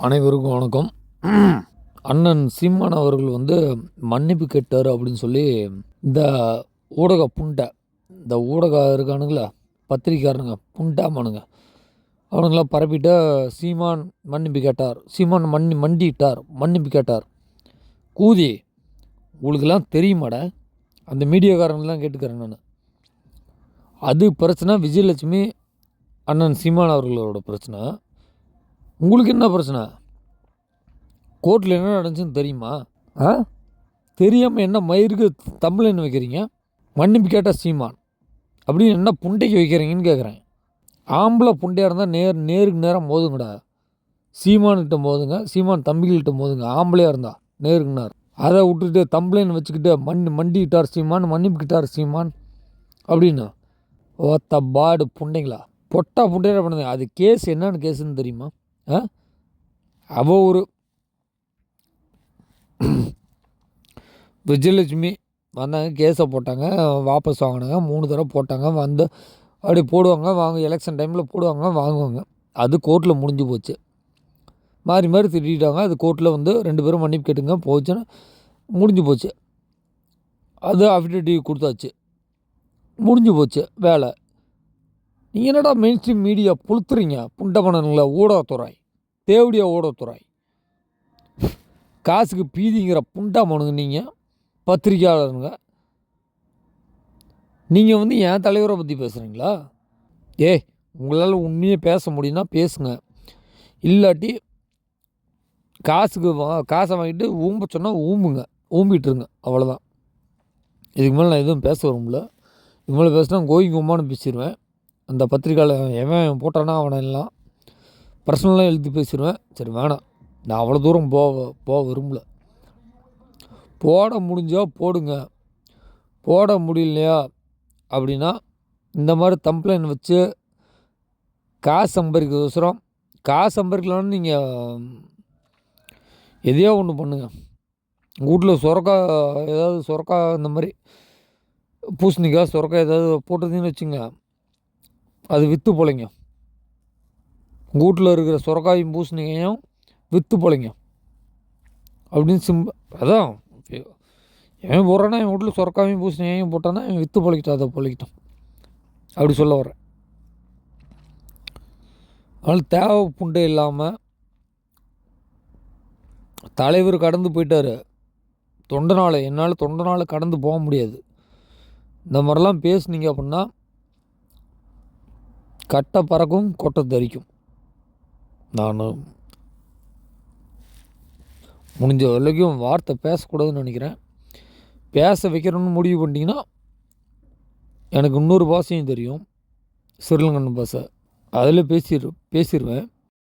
அனைவருக்கும் வணக்கம். அண்ணன் சீமான் அவர்கள் வந்து மன்னிப்பு கேட்டார் அப்படின்னு சொல்லி இந்த ஊடக புண்டை இந்த ஊடக இருக்கானுங்களா பத்திரிக்காரனுங்க புண்டாமானுங்க அவனுங்களாம் பரப்பிட்டு சீமான் மன்னிப்பு கேட்டார். சீமான் மன்னி மண்டிட்டார் மன்னிப்பு கேட்டார். கூதி உங்களுக்கெல்லாம் தெரியுமாடா? அந்த மீடியாக்காரங்களாம் கேட்டுக்கிறேன் நான். அது பிரச்சனை விஜயலட்சுமி அண்ணன் சீமான் அவர்களோட பிரச்சனை. உங்களுக்கு என்ன பிரச்சனை? கோர்ட்டில் என்ன நடந்துச்சுன்னு தெரியுமா? ஆ? தெரியாமல் என்ன மயிருக்கு தமிழ் என்ன வைக்கிறீங்க? மன்னிப்பு கேட்டால் சீமான். அப்படின்னு என்ன புண்டைக்கு வைக்கிறீங்கன்னு கேட்குறேன் ஆம்பளை புண்டையாக இருந்தால் நேர் நேருக்கு நேராக மோதுங்கடா. சீமான்கிட்ட மோதுங்க சீமான் தம்பிகள்கிட்ட மோதுங்க ஆம்பளையாக இருந்தா நேருக்கு நேர் அதை விட்டுட்டு தம்பளைன்னு வச்சுக்கிட்டு மண் மண்டிக்கிட்டார் சீமான் மன்னிப்புக்கிட்டார் சீமான். அப்படின்னு ஓத்த பாடு புண்டைங்களா? பொட்டா புண்டையாக பண்ணுது. அது கேஸ் என்னன்னு கேஸுன்னு தெரியுமா? ஆ? அவள் ஒரு விஜயலட்சுமி வந்தாங்க கேஸை போட்டாங்க வாபஸ் வாங்கினாங்க மூணு தடவை போட்டாங்க வந்து அப்படி போடுவாங்க வாங்க எலெக்ஷன் டைமில் போடுவாங்க வாங்குவாங்க. அது கோர்ட்டில் முடிஞ்சு போச்சு. மாறி மாறி திட்டிட்டாங்க அது கோர்ட்டில் வந்து ரெண்டு பேரும் மன்னிப்பு கேட்டுங்க போச்சுன்னு முடிஞ்சு போச்சு. அது அஃபிடேட்டிவ் கொடுத்தாச்சு. முடிஞ்சு போச்சு வேலை. நீங்கள் என்னடா மெயின் ஸ்ட்ரீம் மீடியா புளுத்துறீங்க? புண்டமணனுங்கள ஊடகத்துறை. தேவடியா ஊடகத்துறை. காசுக்கு பீதிங்கிற புண்டாமனுங்க நீங்கள் பத்திரிக்கையாளருங்க நீங்கள் வந்து என் தலைவரை பற்றி பேசுகிறீங்களா ஏய் உங்களால் உண்மையே பேச முடியும்னா பேசுங்க. இல்லாட்டி காசுக்கு வா காசை வாங்கிட்டு ஊம்ப சொன்னால் ஊம்புங்க. ஊம்பிட்டுருங்க. அவ்வளோதான் இதுக்கு மேலே நான் எதுவும் பேச வரும்ல இதுக்கு மேலே பேசினா கோயிங்க கும்மான்னு பேசிடுவேன் அந்த பத்திரிக்கையில் எவன் போட்டானா அவனை எல்லாம் பர்சனலாக எழுதி பேசிடுவேன் சரி வேணாம். நான் அவ்வளோ தூரம் போக போக விரும்பல. போட முடிஞ்சால் போடுங்க. போட முடியலையா அப்படின்னா இந்த மாதிரி கம்ப்ளைண்ட் வச்சு காசு சம்பாதிக்கிறதுக்கோசரம் காசு சம்பாதிக்கலான்னு நீங்கள் எதையோ ஒன்று பண்ணுங்கள் உங்கள் வீட்டில் சுரக்கா ஏதாவது சுரக்கா இந்த மாதிரி பூசணிக்காய் சுரக்காய் ஏதாவது போட்டதுன்னு வச்சுங்க அது விற்று பிழைங்க உங்கள் வீட்டில் இருக்கிற சுரக்காயும் பூசணிக்கையும் விற்று பிழைங்க அப்படின்னு சிம்ப அதான் எவன் போடுறானா என் வீட்டில் சுரக்காயும் பூசணிக்கையும் போட்டானா என் விற்று பொழைக்கிட்டான் அதை பொழைக்கிட்டான் அப்படி சொல்ல வரேன் அதனால் தேவை புண்டை இல்லாமல் தலைவர் கடந்து போயிட்டார். தொண்டனால் என்னால் தொண்டனால் கடந்து போக முடியாது. இந்த மாதிரிலாம் பேசுனீங்க அப்படின்னா கட்டை பறக்கும் கொட்டை தரிக்கும் நான் முடிஞ்ச வரைக்கும் வார்த்தை பேசக்கூடாதுன்னு நினைக்கிறேன். பேச வைக்கிறோன்னு முடிவு பண்ணிட்டீங்கன்னா எனக்கு இன்னொரு பாஷையும் தெரியும். சிறுலங்கன் பாஷை. அதில் பேசிடு பேசிடுவேன்